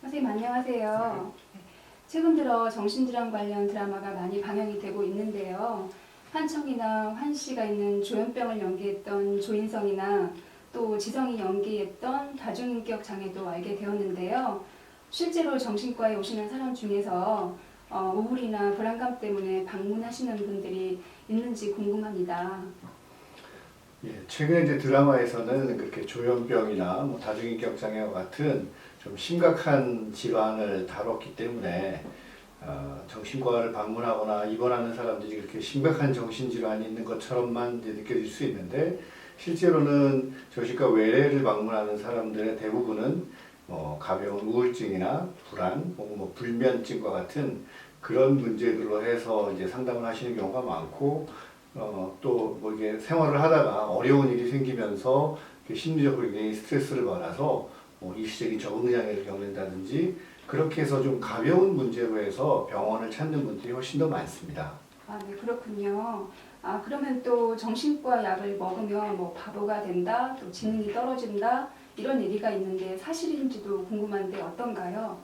선생님 안녕하세요. 네. 최근 들어 정신질환 관련 드라마가 많이 방영이 되고 있는데요. 한청이나 환씨가 있는 조현병을 연기했던 조인성이나 또 지성이 연기했던 다중인격 장애도 알게 되었는데요. 실제로 정신과에 오시는 사람 중에서 어, 우울이나 불안감 때문에 방문하시는 분들이 있는지 궁금합니다. 예, 최근에 이제 드라마에서는 그렇게 조현병이나 뭐 다중인격 장애와 같은 좀 심각한 질환을 다뤘기 때문에 어, 정신과를 방문하거나 입원하는 사람들이 그렇게 심각한 정신질환이 있는 것처럼만 느껴질 수 있는데 실제로는 정신과 외래를 방문하는 사람들의 대부분은 뭐 가벼운 우울증이나 불안, 혹은 뭐 불면증과 같은 그런 문제들로 해서 이제 상담을 하시는 경우가 많고 어, 또뭐 이게 생활을 하다가 어려운 일이 생기면서 심리적으로 굉장히 스트레스를 받아서 뭐 일시적인 적응 장애를 겪는다든지 그렇게 해서 좀 가벼운 문제로 해서 병원을 찾는 분들이 훨씬 더 많습니다. 아, 네, 그렇군요. 아, 그러면 또 정신과 약을 먹으면 뭐 바보가 된다, 또 지능이 떨어진다, 이런 얘기가 있는데 사실인지도 궁금한데 어떤가요?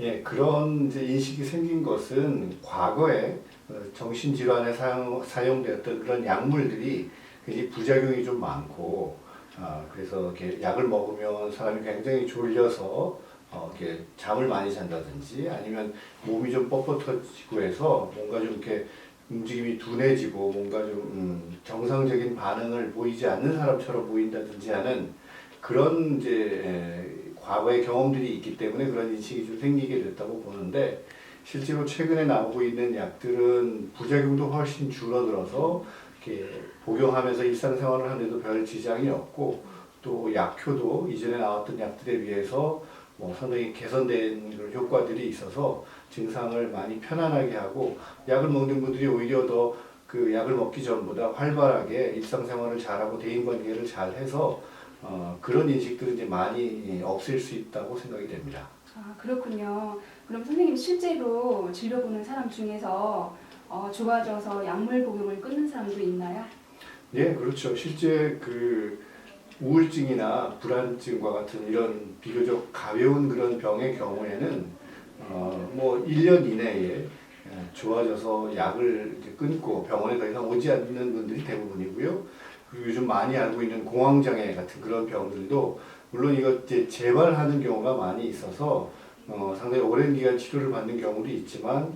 예, 그런 이제 인식이 생긴 것은 과거에 어, 정신질환에 사용, 사용되었던 그런 약물들이 굉장히 부작용이 좀 많고, 아, 그래서 이렇게 약을 먹으면 사람이 굉장히 졸려서 어, 이렇게 잠을 많이 잔다든지 아니면 몸이 좀 뻣뻣해지고 해서 뭔가 좀 이렇게 움직임이 둔해지고 뭔가 좀 음, 정상적인 반응을 보이지 않는 사람처럼 보인다든지 하는 그런 이제 에, 과거의 경험들이 있기 때문에 그런 인식이 좀 생기게 됐다고 보는데 실제로 최근에 나오고 있는 약들은 부작용도 훨씬 줄어들어서 이렇게 복용하면서 일상생활을 하는데도 별 지장이 없고 또 약효도 이전에 나왔던 약들에 비해서 뭐 상당히 개선된 효과들이 있어서 증상을 많이 편안하게 하고 약을 먹는 분들이 오히려 더 그 약을 먹기 전보다 활발하게 일상생활을 잘하고 대인관계를 잘해서 어, 그런 인식들은 이제 많이 없앨 수 있다고 생각이 됩니다. 아, 그렇군요. 그럼 선생님 실제로 진료 보는 사람 중에서 어, 좋아져서 약물 복용을 끊는 사람도 있나요? 예, 그렇죠. 실제 그 우울증이나 불안증과 같은 이런 비교적 가벼운 그런 병의 경우에는 어, 뭐 1년 이내에 예, 좋아져서 약을 끊고 병원에 더 이상 오지 않는 분들이 대부분이고요. 그리고 요즘 많이 알고 있는 공황장애 같은 그런 병들도 물론 이거 이제 재발하는 경우가 많이 있어서 어, 상당히 오랜 기간 치료를 받는 경우도 있지만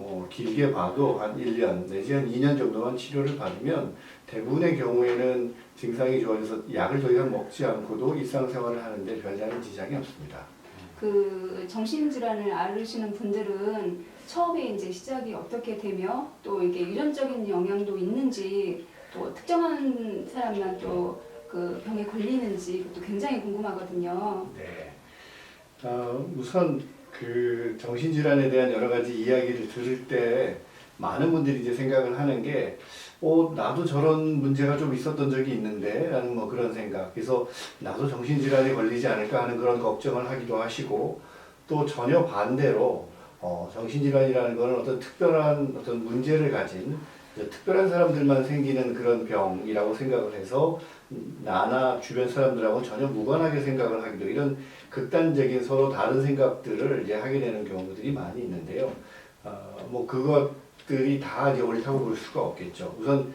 뭐 길게 봐도 한 1년 내지 한 2년 정도만 치료를 받으면 대부분의 경우에는 증상이 좋아져서 약을 더 이상 먹지 않고도 일상생활을 하는데 별다른 지장이 없습니다. 그 정신질환을 앓으시는 분들은 처음에 이제 시작이 어떻게 되며 또 이게 유전적인 영향도 있는지 또 특정한 사람만 또 그 병에 걸리는지 그것도 굉장히 궁금하거든요. 네. 어, 우선 그 정신질환에 대한 여러 가지 이야기를 들을 때 많은 분들이 이제 생각을 하는 게, 어, 나도 저런 문제가 좀 있었던 적이 있는데, 라는 뭐 그런 생각. 그래서 나도 정신질환에 걸리지 않을까 하는 그런 걱정을 하기도 하시고, 또 전혀 반대로, 어, 정신질환이라는 거는 어떤 특별한 어떤 문제를 가진 특별한 사람들만 생기는 그런 병이라고 생각을 해서 나나 주변 사람들하고 전혀 무관하게 생각을 하기도 이런 극단적인 서로 다른 생각들을 이제 하게 되는 경우들이 많이 있는데요. 어, 뭐 그것들이 다 이제 옳다고 볼 수가 없겠죠. 우선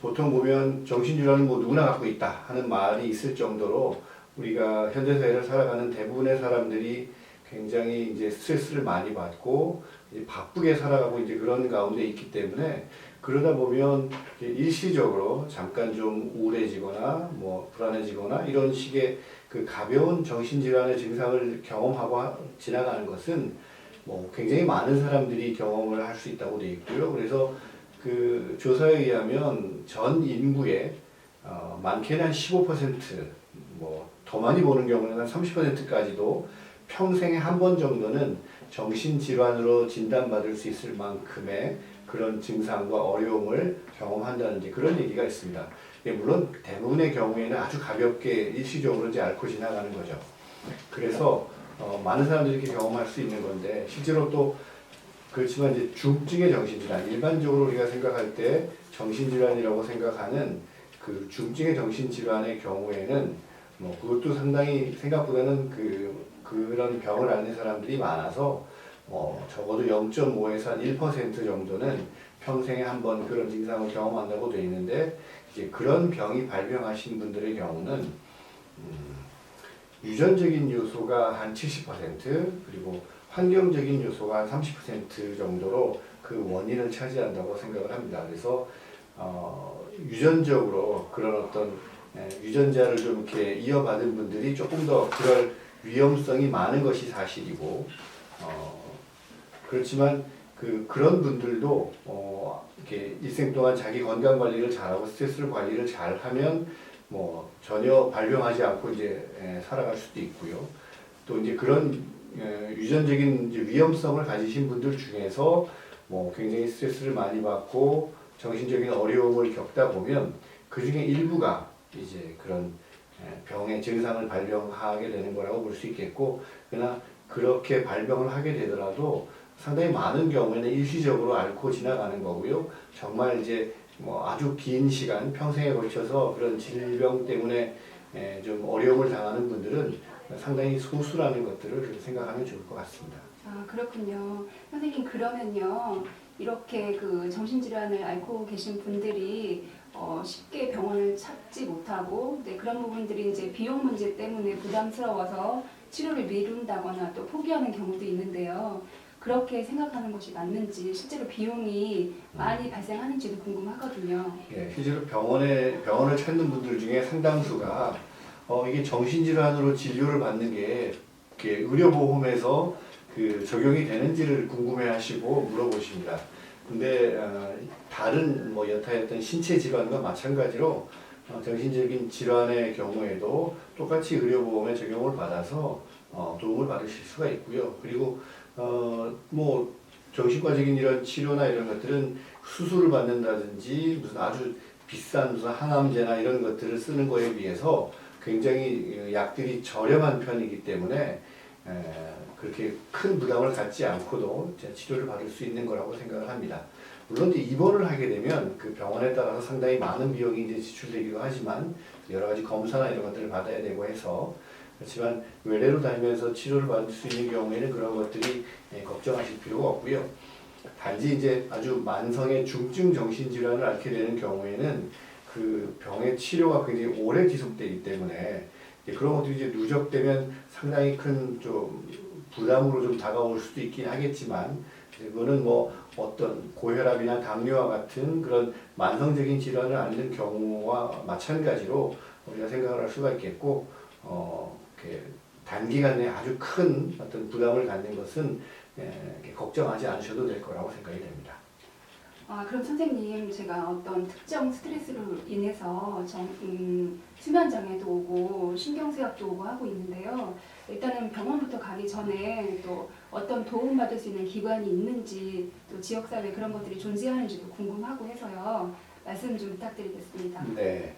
보통 보면 정신질환은 뭐 누구나 갖고 있다 하는 말이 있을 정도로 우리가 현대사회를 살아가는 대부분의 사람들이 굉장히 이제 스트레스를 많이 받고 바쁘게 살아가고 이제 그런 가운데 있기 때문에 그러다 보면 일시적으로 잠깐 좀 우울해지거나 뭐 불안해지거나 이런 식의 그 가벼운 정신질환의 증상을 경험하고 하- 지나가는 것은 뭐 굉장히 많은 사람들이 경험을 할 수 있다고 되어 있고요. 그래서 그 조사에 의하면 전 인구의 어, 많게는 한 15%뭐 더 많이 보는 경우는 한 30%까지도 평생에 한 번 정도는 정신질환으로 진단받을 수 있을 만큼의 그런 증상과 어려움을 경험한다는 그런 얘기가 있습니다. 예, 물론 대부분의 경우에는 아주 가볍게 일시적으로 이제 앓고 지나가는 거죠. 그래서 어, 많은 사람들이 이렇게 경험할 수 있는 건데 실제로 또 그렇지만 이제 중증의 정신질환 일반적으로 우리가 생각할 때 정신질환이라고 생각하는 그 중증의 정신질환의 경우에는 뭐 그것도 상당히 생각보다는 그, 그 그런 병을 앓는 사람들이 많아서 뭐 적어도 0.5에서 한 1% 정도는 평생에 한 번 그런 증상을 경험한다고 돼 있는데 이제 그런 병이 발병하신 분들의 경우는 음, 유전적인 요소가 한 70% 그리고 환경적인 요소가 한 30% 정도로 그 원인을 차지한다고 생각을 합니다. 그래서 어, 유전적으로 그런 어떤 예, 유전자를 좀 이렇게 이어받은 분들이 조금 더 그럴 위험성이 많은 것이 사실이고 어, 그렇지만 그 그런 분들도 어, 이렇게 일생 동안 자기 건강 관리를 잘하고 스트레스 관리를 잘하면 뭐 전혀 발병하지 않고 이제 예, 살아갈 수도 있고요. 또 이제 그런 예, 유전적인 이제 위험성을 가지신 분들 중에서 뭐 굉장히 스트레스를 많이 받고 정신적인 어려움을 겪다 보면 그 중에 일부가 이제 그런 예, 병의 증상을 발병하게 되는 거라고 볼 수 있겠고 그러나 그렇게 발병을 하게 되더라도 상당히 많은 경우에는 일시적으로 앓고 지나가는 거고요. 정말 이제 뭐 아주 긴 시간 평생에 걸쳐서 그런 질병 때문에 예, 좀 어려움을 당하는 분들은 상당히 소수라는 것들을 생각하면 좋을 것 같습니다. 아, 그렇군요. 선생님, 그러면요. 이렇게 그 정신질환을 앓고 계신 분들이 어, 쉽게 병원을 찾지 못하고 네, 그런 부분들이 이제 비용 문제 때문에 부담스러워서 치료를 미룬다거나 또 포기하는 경우도 있는데요. 그렇게 생각하는 것이 맞는지 실제로 비용이 많이 발생하는지도 궁금하거든요. 예, 실제로 병원에 병원을 찾는 분들 중에 상당수가 어, 이게 정신질환으로 진료를 받는 게 이렇게 의료보험에서 그 적용이 되는지를 궁금해하시고 물어보십니다. 근데 어, 다른 뭐 여타였던 신체 질환과 마찬가지로 어, 정신적인 질환의 경우에도 똑같이 의료보험에 적용을 받아서 어, 도움을 받으실 수가 있고요. 그리고 어, 뭐 정신과적인 이런 치료나 이런 것들은 수술을 받는다든지 무슨 아주 비싼 무슨 항암제나 이런 것들을 쓰는 거에 비해서 굉장히 약들이 저렴한 편이기 때문에 에, 그렇게 큰 부담을 갖지 않고도 치료를 받을 수 있는 거라고 생각을 합니다. 물론 이제 입원을 하게 되면 그 병원에 따라서 상당히 많은 비용이 이제 지출되기도 하지만 여러 가지 검사나 이런 것들을 받아야 되고 해서 그렇지만 외래로 다니면서 치료를 받을 수 있는 경우에는 그런 것들이 예, 걱정하실 필요가 없고요. 단지 이제 아주 만성의 중증 정신 질환을 앓게 되는 경우에는 그 병의 치료가 굉장히 오래 지속되기 때문에 그런 것들이 이제 누적되면 상당히 큰 좀 부담으로 좀 다가올 수도 있긴 하겠지만 그거는 뭐 어떤 고혈압이나 당뇨와 같은 그런 만성적인 질환을 앓는 경우와 마찬가지로 우리가 생각을 할 수가 있겠고 어, 이렇게 단기간 내에 아주 큰 어떤 부담을 갖는 것은 예, 걱정하지 않으셔도 될 거라고 생각이 됩니다. 아, 그럼 선생님, 제가 어떤 특정 스트레스로 인해서 정, 음, 수면 장애도 오고 신경쇠약도 오고 하고 있는데요. 일단은 병원부터 가기 전에 또 어떤 도움 받을 수 있는 기관이 있는지 또 지역 사회 그런 것들이 존재하는지도 궁금하고 해서요. 말씀 좀 부탁드리겠습니다. 네.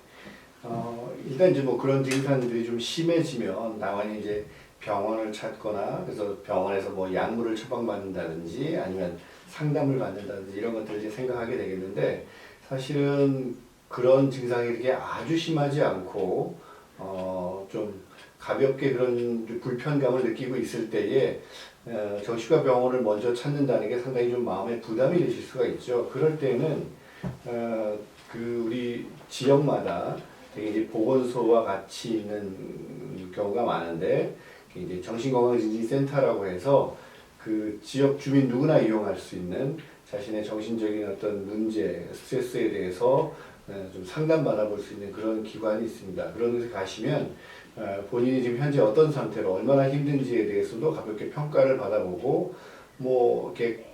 어, 일단 이제 뭐 그런 증상들이 좀 심해지면 당연히 이제 병원을 찾거나 그래서 병원에서 뭐 약물을 처방받는다든지 아니면 상담을 받는다든지 이런 것들을 이제 생각하게 되겠는데 사실은 그런 증상이 이렇게 아주 심하지 않고 어, 좀 가볍게 그런 불편감을 느끼고 있을 때에 어, 정신과 병원을 먼저 찾는다는 게 상당히 좀 마음에 부담이 되실 수가 있죠. 그럴 때는 어, 그 우리 지역마다 되게 이제 보건소와 같이 있는 경우가 많은데 이제 정신건강증진센터라고 해서 그 지역 주민 누구나 이용할 수 있는 자신의 정신적인 어떤 문제, 스트레스에 대해서 어, 좀 상담 받아 볼 수 있는 그런 기관이 있습니다. 그런 곳에 가시면 어, 본인이 지금 현재 어떤 상태로 얼마나 힘든지에 대해서도 가볍게 평가를 받아보고 뭐 이렇게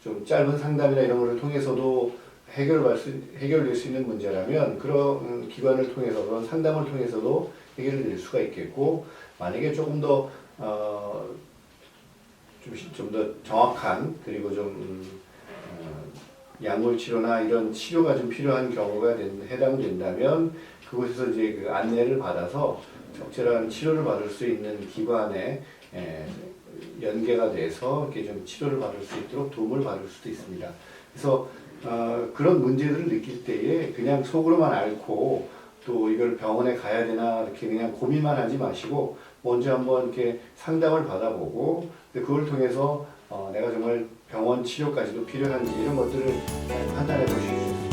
좀 짧은 상담이나 이런 것을 통해서도 해결할 수, 해결될 수 있는 문제라면 그런 기관을 통해서 그런 상담을 통해서도 해결될 수가 있겠고 만약에 조금 더 어, 좀 더 정확한 그리고 좀 음, 어, 약물 치료나 이런 치료가 좀 필요한 경우가 된, 해당된다면 그곳에서 이제 그 안내를 받아서 적절한 치료를 받을 수 있는 기관에 에, 연계가 돼서 이렇게 좀 치료를 받을 수 있도록 도움을 받을 수도 있습니다. 그래서 어, 그런 문제들을 느낄 때에 그냥 속으로만 앓고 또 이걸 병원에 가야 되나 이렇게 그냥 고민만 하지 마시고 먼저 한번 이렇게 상담을 받아보고 그걸 통해서 어, 내가 정말 병원 치료까지도 필요한지 이런 것들을 판단해 수 있습니다.